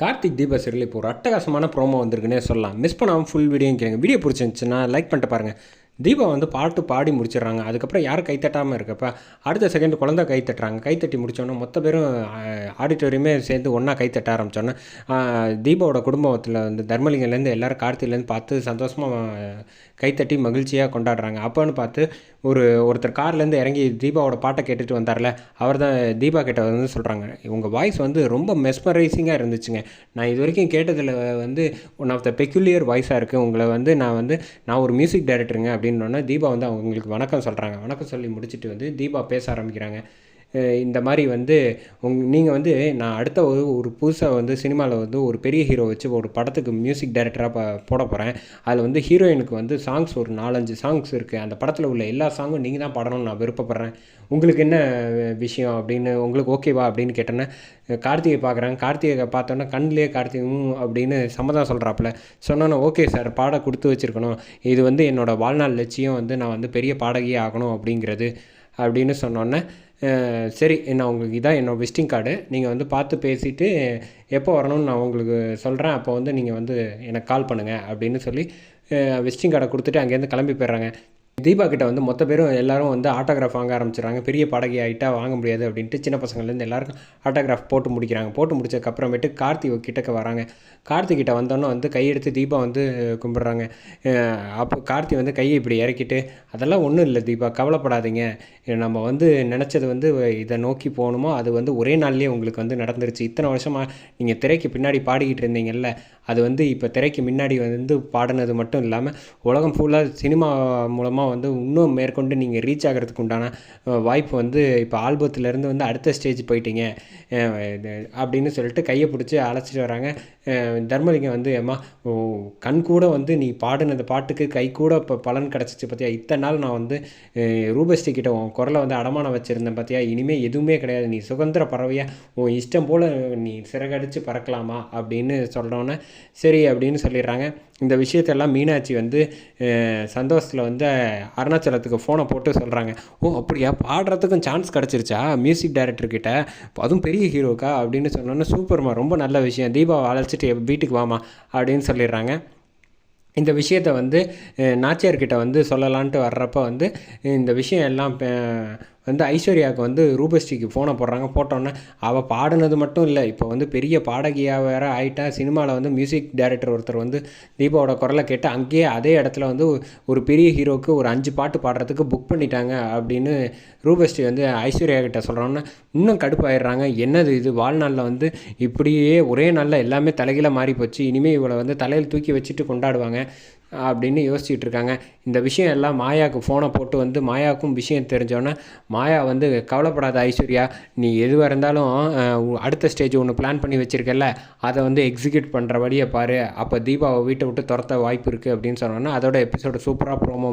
Karthik Deepa serial இப்போ ஒரு அட்டகாசமான ப்ரோமோ வந்திருக்குன்னே சொல்லலாம். மிஸ் பண்ணாமல் ஃபுல் வீடியோ கேளுங்க. வீடியோ பிடிச்சிருந்துச்சுன்னா லைக் பண்ணிட்டு பாருங்கள் தீபா வந்து பாட்டு பாடி முடிச்சிடுறாங்க. அதுக்கப்புறம் யாரும் கைத்தட்டாமல் இருக்கப்ப அடுத்த செகண்ட் குழந்தை கை தட்டுறாங்க. கைத்தட்டி முடித்தோன்னே மொத்த பேரும் ஆடிட்டோரியமே சேர்ந்து ஒன்றா கைத்தட்ட ஆரம்பித்தோன்னே ஆரம்பிச்சோன்னே தீபாவோட குடும்பத்தில் வந்து தர்மலிங்கலேருந்து எல்லோரும் கார்த்திலேருந்து பார்த்து சந்தோஷமாக கைத்தட்டி மகிழ்ச்சியாக கொண்டாடுறாங்க. அப்போன்னு பார்த்து ஒரு ஒருத்தர் கார்லேருந்து இறங்கி தீபாவோட பாட்டை கேட்டுட்டு வந்தார்ல அவர் தான் தீபா கிட்ட வந்து சொல்கிறாங்க உங்கள் வாய்ஸ் வந்து ரொம்ப மெஸ்மரைசிங்காக இருந்துச்சுங்க. நான் இது வரைக்கும் கேட்டதில் வந்து ஒன் ஆஃப் த பெக்குலியர் வாய்ஸாக இருக்குது உங்களை வந்து நான் வந்து நான் ஒரு மியூசிக் டைரக்டருங்க அப்படின்னோடனே தீபா வந்து அவங்களுக்கு வணக்கம் சொல்கிறாங்க வணக்கம் சொல்லி முடிச்சுட்டு வந்து தீபா பேச ஆரம்பிக்கிறாங்க. இந்த மாதிரி வந்து உங் நீங்கள் வந்து நான் அடுத்த ஒரு ஒரு புதுசாக வந்து சினிமாவில் வந்து ஒரு பெரிய ஹீரோ வச்சு ஒரு படத்துக்கு மியூசிக் டைரக்டராக ப போட போகிறேன் அதில் வந்து ஹீரோயினுக்கு வந்து சாங்ஸ் ஒரு நாலஞ்சு சாங்ஸ் இருக்குது அந்த படத்தில் உள்ள எல்லா சாங்கும் நீங்கள் தான் பாடணும்னு நான் விருப்பப்படுறேன். உங்களுக்கு என்ன விஷயம் அப்படின்னு உங்களுக்கு ஓகேவா அப்படின்னு கேட்டேன்னா கார்த்திகை பார்க்குறேன் கார்த்திகை பார்த்தோன்னா கண்ணிலே கார்த்திகும் அப்படின்னு சம்மதம் சொல்கிறாப்புல சொன்னோன்னே ஓகே சார் பாட கொடுத்து வச்சுருக்கணும். இது வந்து என்னோடய வாழ்நாள் லட்சியம் வந்து நான் வந்து பெரிய பாடகியே ஆகணும் அப்படிங்கிறது. அப்படின்னு சொன்னோன்னே சரி நான் உங்களுக்கு இதான் என்னோடய விசிட்டிங் கார்டு நீங்கள் வந்து பார்த்து பேசிவிட்டு எப்போ வரணும்னு நான் உங்களுக்கு சொல்கிறேன் அப்போ வந்து நீங்கள் வந்து எனக்கு கால் பண்ணுங்கள் அப்படின்னு சொல்லி விசிட்டிங் கார்டை கொடுத்துட்டு அங்கேருந்து கிளம்பி போயிடுறாங்க. தீபா கிட்ட வந்து மொத்த பேரும் எல்லாரும் வந்து ஆட்டோகிராஃப் வாங்க ஆரம்பிச்சிடறாங்க. பெரிய பாடகி ஆகிட்டா வாங்க முடியாது அப்படின்ட்டு சின்ன பசங்கள்லேருந்து எல்லாருக்கும் ஆட்டோகிராஃப் போட்டு முடிக்கிறாங்க. போட்டு முடிச்சதுக்கப்புறமேட்டு கார்த்தி கிட்டக்க வராங்க. கார்த்தி கிட்ட வந்தோன்னே வந்து கையெடுத்து தீபா வந்து கும்பிட்றாங்க. அப்போ கார்த்தி வந்து கையை இப்படி இறக்கிட்டு அதெல்லாம் ஒன்றும் இல்லை தீபா கவலைப்படாதீங்க. நம்ம வந்து நினச்சது வந்து இதை நோக்கி போகணுமோ அது வந்து ஒரே நாள்லேயே உங்களுக்கு வந்து நடந்துருச்சு. இத்தனை வருஷமாக நீங்கள் திரைக்கு பின்னாடி பாடிக்கிட்டு இருந்தீங்கல்ல அது வந்து இப்போ திரைக்கு முன்னாடி வந்து பாடினது மட்டும் இல்லாமல் உலகம் ஃபுல்லாக சினிமா மூலமாக வந்து இன்னும் மேற்கொண்டு நீங்கள் ரீச் ஆகிறதுக்கு உண்டான வாய்ப்பு வந்து இப்போ ஆல்பத்துலேருந்து வந்து அடுத்த ஸ்டேஜ் போயிட்டீங்க. அப்படின்னு சொல்லிட்டு கையை பிடிச்சி அழைச்சிட்டு வராங்க. தர்மலிங்கம் வந்து ஏம்மா கண் கூட வந்து நீ பாடினது பாட்டுக்கு கை கூட இப்போ பலன் கிடச்சிச்சு பார்த்தியா இத்தனை நாள் நான் வந்து ரூபஸ்ரீ கிட்ட உன் குரலை வந்து அடமானம் வச்சுருந்தேன் பார்த்தியா இனிமேல் எதுவுமே கிடையாது. நீ சுதந்திர பறவையாக உன் இஷ்டம் போல் நீ சிறகடித்து பறக்கலாமா? அப்படின்னு சொல்கிறோன்னே சரி அப்படின்னு சொல்லிடுறாங்க. இந்த விஷயத்தெல்லாம் மீனாட்சி வந்து சந்தோஷத்தில் வந்து அருணாச்சலத்துக்கு ஃபோனை போட்டு சொல்கிறாங்க ஓ அப்படியா? பாடுறதுக்கும் சான்ஸ் கிடச்சிருச்சா? மியூசிக் டைரக்டர்கிட்ட அதுவும் பெரிய ஹீரோக்கா அப்படின்னு சொன்னோன்னே சூப்பர்மா ரொம்ப நல்ல விஷயம். தீபாவை அழைச்சிட்டு வீட்டுக்கு வாமா அப்படின்னு சொல்லிடுறாங்க. இந்த விஷயத்தை வந்து நாச்சியார்கிட்ட வந்து சொல்லலான்ட்டு வர்றப்போ வந்து இந்த விஷயம் எல்லாம் வந்து ஐஸ்வர்யாவுக்கு வந்து ரூபஸ்ரீக்கு ஃபோனை போடுறாங்க. போட்டோன்னே அவள் பாடினது மட்டும் இல்லை. இப்போ வந்து பெரிய பாடகியாக வேறு ஆகிட்டா சினிமாவில் வந்து மியூசிக் டைரக்டர் ஒருத்தர் வந்து தீபாவோட குரலை கேட்டு அங்கேயே அதே இடத்துல வந்து ஒரு பெரிய ஹீரோவுக்கு ஒரு அஞ்சு பாட்டு பாடுறதுக்கு புக் பண்ணிட்டாங்க அப்படின்னு ரூபஸ்ரீ வந்து ஐஸ்வர்யா கிட்ட சொல்கிறோன்னா இன்னும் கடுப்பாயிடுறாங்க. என்னது இது? வாழ்நாளில் வந்து இப்படியே ஒரே நாளில் எல்லாமே தலைகீழ மாறி போச்சு இனிமேல் இவளை வந்து தலையில் தூக்கி வச்சுட்டு கொண்டாடுவாங்க. அப்படின்னு யோசிச்சுட்டு இருக்காங்க. இந்த விஷயம் எல்லாம் மாயாவுக்கு ஃபோனை போட்டு வந்து மாயாவுக்கும் விஷயம் தெரிஞ்சோன்னே மாயா வந்து கவலைப்படாத ஐஸ்வர்யா நீ எதுவாக இருந்தாலும் அடுத்த ஸ்டேஜ் ஒன்று பிளான் பண்ணி வச்சுருக்கல அதை வந்து எக்ஸிக்யூட் பண்ணுற வழியை பாரு. அப்போ தீபாவை வீட்டை விட்டு துரத்த வாய்ப்பு இருக்குது அப்படின்னு சொன்னோன்னா அதோட எபிசோட சூப்பராக ப்ரோமோ